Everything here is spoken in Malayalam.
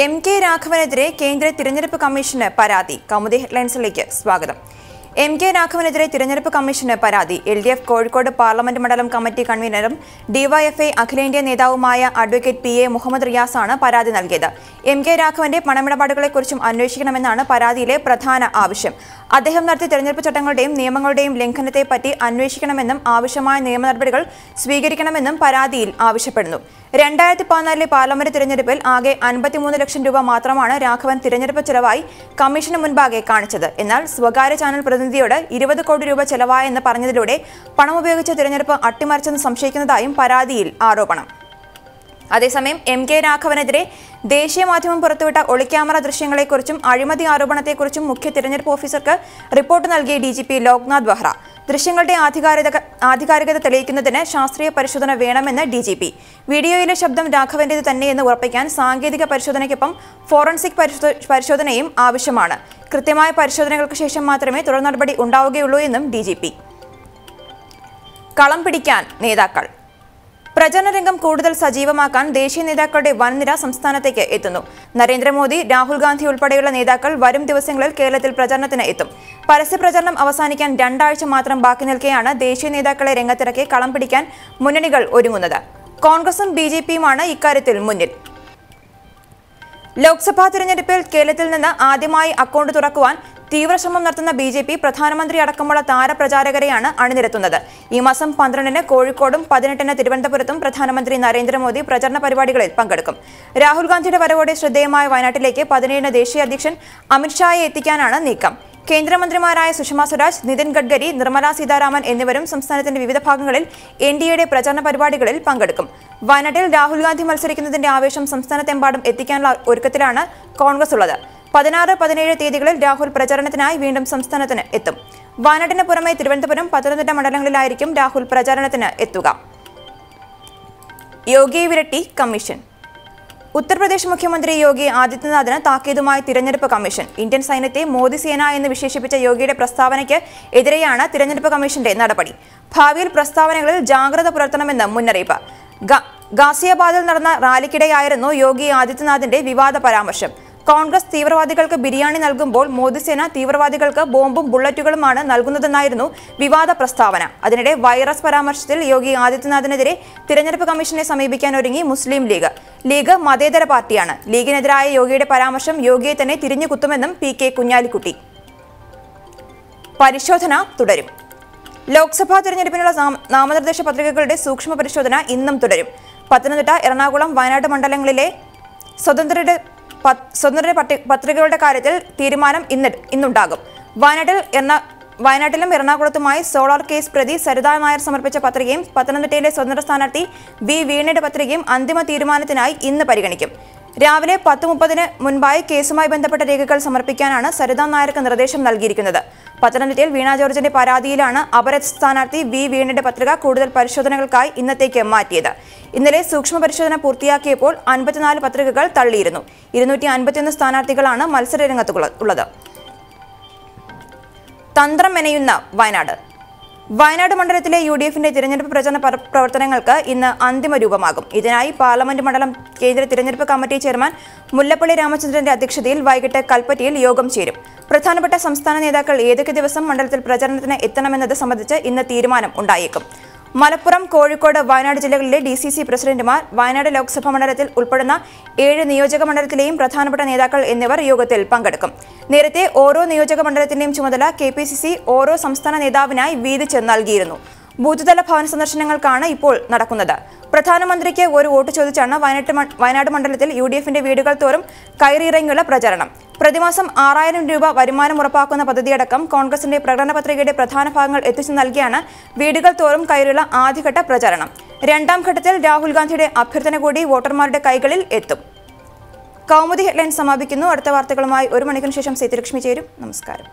എം കെ രാഘവനെതിരെ കേന്ദ്ര തിരഞ്ഞെടുപ്പ് കമ്മീഷന് പരാതി. കൗമുദി ഹെഡ്ലൈൻസിലേക്ക് സ്വാഗതം. എം കെ രാഘവനെതിരെ തിരഞ്ഞെടുപ്പ് കമ്മീഷന് പരാതി. L D F Kozhikode parliament മണ്ഡലം കമ്മിറ്റി കൺവീനറും ഡിവൈഎഫ്ഐ അഖിലേന്ത്യാ നേതാവുമായ അഡ്വക്കേറ്റ് പി എ മുഹമ്മദ് റിയാസാണ് പരാതി നൽകിയത്. എം കെ രാഘവന്റെ പണമിടപാടുകളെക്കുറിച്ചും അന്വേഷിക്കണമെന്നാണ് പരാതിയിലെ പ്രധാന ആവശ്യം. അദ്ദേഹം നടത്തിയ തെരഞ്ഞെടുപ്പ് ചട്ടങ്ങളുടെയും നിയമങ്ങളുടെയും ലംഘനത്തെപ്പറ്റി അന്വേഷിക്കണമെന്നും ആവശ്യമായ നിയമ നടപടികൾ സ്വീകരിക്കണമെന്നും പരാതിയിൽ ആവശ്യപ്പെടുന്നു. രണ്ടായിരത്തി പതിനാലിലെ പാർലമെന്റ് തിരഞ്ഞെടുപ്പിൽ ആകെ അൻപത്തിമൂന്ന് ലക്ഷം രൂപ മാത്രമാണ് രാഘവൻ തിരഞ്ഞെടുപ്പ് ചെലവായി കമ്മീഷന് മുൻപാകെ കാണിച്ചത്. എന്നാൽ സ്വകാര്യ ചാനൽ പ്രതിനിധിയോട് ഇരുപത് കോടി രൂപ ചെലവായെന്ന് പറഞ്ഞതിലൂടെ പണം ഉപയോഗിച്ച് തിരഞ്ഞെടുപ്പ് അട്ടിമറിച്ചെന്ന് സംശയിക്കുന്നതായും പരാതിയിൽ ആരോപണം. അതേസമയം എം കെ രാഘവനെതിരെ ദേശീയ മാധ്യമം പുറത്തുവിട്ട ഒളിക്യാമറ ദൃശ്യങ്ങളെക്കുറിച്ചും അഴിമതി ആരോപണത്തെക്കുറിച്ചും മുഖ്യ തിരഞ്ഞെടുപ്പ് ഓഫീസർക്ക് റിപ്പോർട്ട് നൽകിയ D G P Loknath Behra. ദൃശ്യങ്ങളുടെ ആധികാരികത ആധികാരികത തെളിയിക്കുന്നതിന് ശാസ്ത്രീയ പരിശോധന വേണമെന്ന് ഡി ജി പി. വീഡിയോയിലെ ശബ്ദം രാഘവന്റേത് തന്നെയെന്ന് ഉറപ്പിക്കാൻ സാങ്കേതിക പരിശോധനയ്ക്കൊപ്പം ഫോറൻസിക് പരിശോധനയും ആവശ്യമാണ്. കൃത്യമായ പരിശോധനകൾക്ക് ശേഷം മാത്രമേ തുടർ നടപടി ഉണ്ടാവുകയുള്ളൂ എന്നും ഡി കളം പിടിക്കാൻ നേതാക്കൾ. പ്രചരണ രംഗം കൂടുതൽ സജീവമാക്കാൻ ദേശീയ നേതാക്കളുടെ വൻനിര സംസ്ഥാനത്തേക്ക് എത്തുന്നു. നരേന്ദ്രമോദി രാഹുൽ ഗാന്ധി ഉൾപ്പെടെയുള്ള നേതാക്കൾ വരും ദിവസങ്ങളിൽ കേരളത്തിൽ പ്രചരണത്തിന് എത്തും. പരസ്യ പ്രചരണം അവസാനിക്കാൻ രണ്ടാഴ്ച മാത്രം ബാക്കി നിൽക്കെയാണ് ദേശീയ നേതാക്കളെ രംഗത്തിറക്കി കളം പിടിക്കാൻ മുന്നണികൾ ഒരുങ്ങുന്നത്. കോൺഗ്രസും ബി ജെ പിയുമാണ് ഇക്കാര്യത്തിൽ മുന്നിൽ. ലോക്സഭാ തിരഞ്ഞെടുപ്പിൽ കേരളത്തിൽ നിന്ന് ആദ്യമായി അക്കൗണ്ട് തുറക്കുവാൻ തീവ്രശ്രമം നടത്തുന്ന ബി ജെ പി പ്രധാനമന്ത്രി അടക്കമുള്ള താരപ്രചാരകരെയാണ് അണിനിരത്തുന്നത്. ഈ മാസം പന്ത്രണ്ടിന് കോഴിക്കോടും പതിനെട്ടിന് തിരുവനന്തപുരത്തും പ്രധാനമന്ത്രി നരേന്ദ്രമോദി പ്രചരണ പരിപാടികളിൽ പങ്കെടുക്കും. രാഹുൽ ഗാന്ധിയുടെ വരവോടെ ശ്രദ്ധേയമായ വയനാട്ടിലേക്ക് പതിനേഴിന് ദേശീയ അധ്യക്ഷൻ അമിത്ഷായെ എത്തിക്കാനാണ് നീക്കം. കേന്ദ്രമന്ത്രിമാരായ സുഷമ സ്വരാജ് നിതിൻ ഗഡ്കരി നിർമ്മല സീതാരാമൻ എന്നിവരും സംസ്ഥാനത്തിന്റെ വിവിധ ഭാഗങ്ങളിൽ എൻ ഡി എയുടെ പ്രചരണ പരിപാടികളിൽ പങ്കെടുക്കും. വയനാട്ടിൽ രാഹുൽ ഗാന്ധി മത്സരിക്കുന്നതിന്റെ ആവേശം സംസ്ഥാനത്തെമ്പാടും എത്തിക്കാനുള്ള ഒരുക്കത്തിലാണ് കോൺഗ്രസ് ഉള്ളത്. പതിനാറ് പതിനേഴ് തീയതികളിൽ രാഹുൽ പ്രചാരണത്തിനായി വീണ്ടും സംസ്ഥാനത്തിന് എത്തും. വയനാട്ടിന് പുറമെ തിരുവനന്തപുരം പത്തനംതിട്ട മണ്ഡലങ്ങളിലായിരിക്കും രാഹുൽ പ്രചാരണത്തിന് എത്തുക. യോഗിയെ വിരട്ടി കമ്മീഷൻ. ഉത്തർപ്രദേശ് മുഖ്യമന്ത്രി യോഗി ആദിത്യനാഥിന് താക്കീതുമായി തിരഞ്ഞെടുപ്പ് കമ്മീഷൻ. ഇന്ത്യൻ സൈന്യത്തെ മോദി സേന എന്ന് വിശേഷിപ്പിച്ച യോഗിയുടെ പ്രസ്താവനയ്ക്ക് എതിരെയാണ് തിരഞ്ഞെടുപ്പ് കമ്മീഷന്റെ നടപടി. ഭാവിയിൽ പ്രസ്താവനകളിൽ ജാഗ്രത പുലർത്തണമെന്ന് മുന്നറിയിപ്പ്. ഗാസിയാബാദിൽ നടന്ന റാലിക്കിടെയായിരുന്നു യോഗി ആദിത്യനാഥിന്റെ വിവാദ പരാമർശം. കോൺഗ്രസ് തീവ്രവാദികൾക്ക് ബിരിയാണി നൽകുമ്പോൾ മോദിസേന തീവ്രവാദികൾക്ക് ബോംബും ബുള്ളറ്റുകളുമാണ് നൽകുന്നതെന്നായിരുന്നു വിവാദ പ്രസ്താവന. അതിനിടെ വൈറസ് പരാമർശത്തിൽ യോഗി ആദിത്യനാഥിനെതിരെ തിരഞ്ഞെടുപ്പ് കമ്മീഷനെ സമീപിക്കാൻ ഒരുങ്ങി മുസ്ലിം ലീഗ്. ലീഗ് മതേതര പാർട്ടിയാണ്. ലീഗിനെതിരായ യോഗിയുടെ പരാമർശം യോഗിയെ തന്നെ തിരിഞ്ഞു കുത്തുമെന്നും പി കെ കുഞ്ഞാലിക്കുട്ടി. പരിശോധന തുടരും. ലോക്സഭാ തെരഞ്ഞെടുപ്പിനുള്ള നാമനിർദ്ദേശ പത്രികകളുടെ സൂക്ഷ്മ പരിശോധന ഇന്നും തുടരും. പത്തനംതിട്ട എറണാകുളം വയനാട് മണ്ഡലങ്ങളിലെ സ്വതന്ത്രരുടെ സ്വതന്ത്ര പത്രികകളുടെ കാര്യത്തിൽ തീരുമാനം ഇന്ന് ഇന്നുണ്ടാകും. വയനാട്ടിൽ എറണാ വയനാട്ടിലും എറണാകുളത്തുമായി സോളാർ കേസ് പ്രതി സരിതാ നായർ സമർപ്പിച്ച പത്രികയും പത്തനംതിട്ടയിലെ സ്വതന്ത്ര സ്ഥാനാർത്ഥി വി വീണയുടെ പത്രികയും അന്തിമ തീരുമാനത്തിനായി ഇന്ന് പരിഗണിക്കും. രാവിലെ പത്ത് മുപ്പതിന് മുൻപായി കേസുമായി ബന്ധപ്പെട്ട രേഖകൾ സമർപ്പിക്കാനാണ് സരിതാ നായർക്ക് നിർദ്ദേശം നൽകിയിരിക്കുന്നത്. പത്തനംതിട്ടയിൽ വീണ ജോർജിന്റെ പരാതിയിലാണ് അപരത് സ്ഥാനാർത്ഥി വി വീണയുടെ പത്രിക കൂടുതൽ പരിശോധനകൾക്കായി ഇന്നത്തേക്ക് മാറ്റിയത്. ഇന്നലെ സൂക്ഷ്മ പരിശോധന പൂർത്തിയാക്കിയപ്പോൾ അൻപത്തിനാല് പത്രികകൾ തള്ളിയിരുന്നു. ഇരുന്നൂറ്റി അൻപത്തിയൊന്ന് സ്ഥാനാർത്ഥികളാണ് മത്സരരംഗത്ത് ഉള്ളത്. തന്ത്രം മെനയുന്ന വയനാട്. വയനാട് മണ്ഡലത്തിലെ യു ഡി എഫിന്റെ തിരഞ്ഞെടുപ്പ് പ്രചരണ പ്രവർത്തനങ്ങൾക്ക് ഇന്ന് അന്തിമ രൂപമാകും. ഇതിനായി പാർലമെന്റ് മണ്ഡലം കേന്ദ്ര തിരഞ്ഞെടുപ്പ് കമ്മിറ്റി ചെയർമാൻ മുല്ലപ്പള്ളി രാമചന്ദ്രന്റെ അധ്യക്ഷതയിൽ വൈകിട്ട് കൽപ്പറ്റയിൽ യോഗം ചേരും. പ്രധാനപ്പെട്ട സംസ്ഥാന നേതാക്കൾ ഏതൊക്കെ ദിവസം മണ്ഡലത്തിൽ പ്രചരണത്തിന് എത്തണമെന്നത് സംബന്ധിച്ച് ഇന്ന് തീരുമാനം ഉണ്ടായേക്കും. മലപ്പുറം കോഴിക്കോട് വയനാട് ജില്ലകളിലെ ഡി സി സി പ്രസിഡന്റുമാർ വയനാട് ലോക്സഭാ മണ്ഡലത്തിൽ ഉൾപ്പെടുന്ന ഏഴ് നിയോജക മണ്ഡലത്തിലെയും പ്രധാനപ്പെട്ട നേതാക്കൾ എന്നിവർ യോഗത്തിൽ പങ്കെടുക്കും. നേരത്തെ ഓരോ നിയോജക മണ്ഡലത്തിന്റെയും ചുമതല കെ പി സി സി ഓരോ സംസ്ഥാന നേതാവിനായി വീതിച്ച് നൽകിയിരുന്നു. ബൂത്തുതല ഭവന സന്ദർശനങ്ങൾക്കാണ് ഇപ്പോൾ നടക്കുന്നത്. പ്രധാനമന്ത്രിക്ക് ഒരു വോട്ട് ചോദിച്ചാണ് വയനാട്ട് വയനാട് മണ്ഡലത്തിൽ യു ഡി എഫിന്റെ വീടുകൾ തോറും കയറിയിറങ്ങിയുള്ള പ്രചരണം. പ്രതിമാസം ആറായിരം രൂപ വരുമാനം ഉറപ്പാക്കുന്ന പദ്ധതിയടക്കം കോൺഗ്രസിന്റെ പ്രകടന പത്രികയുടെ പ്രധാന ഭാഗങ്ങൾ എത്തിച്ചു നൽകിയാണ് വീടുകൾ തോറും കയറിയുള്ള ആദ്യഘട്ട പ്രചരണം. രണ്ടാം ഘട്ടത്തിൽ രാഹുൽ ഗാന്ധിയുടെ അഭ്യർത്ഥന കൂടി വോട്ടർമാരുടെ കൈകളിൽ എത്തും. കൗമുദി ഹെഡ്ലൈൻ സമാപിക്കുന്നു. അടുത്ത വാർത്തകളുമായി ഒരു മണിക്കൂറിന് ശേഷം സീതലക്ഷ്മി ചേരും. നമസ്കാരം.